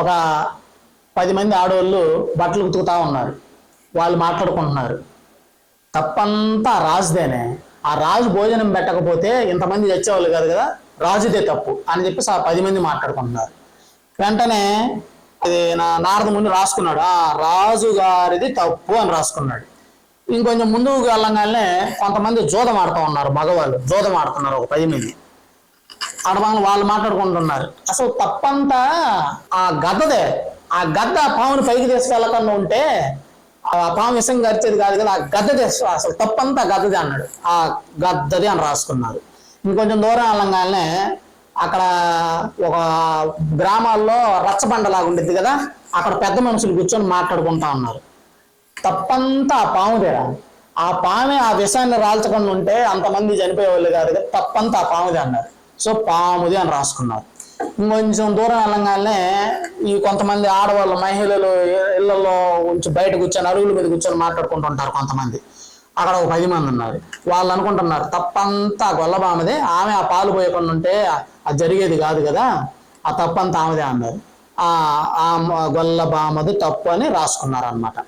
ఒక పది మంది ఆడవాళ్ళు బట్టలు ఉతుకుతా ఉన్నారు. వాళ్ళు మాట్లాడుకుంటున్నారు. తప్పంతా రాజుదేనే. ఆ రాజు భోజనం పెట్టకపోతే ఇంతమంది తెచ్చేవాళ్ళు కాదు కదా రాజుదే తప్పు అని చెప్పేసి ఆ పది మంది మాట్లాడుకుంటున్నారు. వెంటనే అది నా నారద ముందు రాసుకున్నాడు. ఆ రాజు గారిది తప్పు అని రాసుకున్నాడు. ఇంకొంచెం ముందుకు వెళ్ళంగానే కొంతమంది జూదం ఆడుతూ ఉన్నారు మగవాళ్ళు. జూదం ఆడుతున్నారు ఒక పది మంది. ఆడవాళ్ళు వాళ్ళు మాట్లాడుకుంటున్నారు. అసలు తప్పంతా ఆ గద్దదే. ఆ గద్ద ఆ పాముని పైకి తీసుకెళ్ళకుండా ఉంటే ఆ పాము విషం గరిచేది కాదు కదా ఆ గద్ద తీసు అసలు తప్పంతా గద్దది అన్నాడు. ఆ గద్దది అని రాసుకున్నారు ఇంకొంచెం దూరం వెళ్ళంగానే అక్కడ ఒక గ్రామాల్లో రచ్చబండలాగా ఉండిద్ది కదా అక్కడ పెద్ద మనుషులు కూర్చొని మాట్లాడుకుంటా ఉన్నారు. తప్పంతా ఆ పాముదేరా ఆ పామే ఆ విషాన్ని రాల్చకుండా ఉంటే అంతమంది చనిపోయేవాళ్ళు కాదు కదా తప్పంతా ఆ పాముదే అన్నారు. సో పాముది అని రాసుకున్నారు. ఇంకొంచెం దూరం వెళ్ళంగానే ఈ కొంతమంది ఆడవాళ్ళు మహిళలు ఇళ్ళలో ఉంచి బయట కూర్చొని అరుగుల మీద కూర్చొని మాట్లాడుకుంటుంటారు కొంతమంది. అక్కడ ఒక పది మంది ఉన్నారు. వాళ్ళు అనుకుంటున్నారు తప్పంతా గొల్లబామదే ఆమె ఆ పాలు పోయకుండా ఉంటే అది జరిగేది కాదు కదా ఆ తప్పంతా ఆమెదే అన్నారు. ఆ ఆ గొల్లబామది తప్పు అని రాసుకున్నారు అనమాట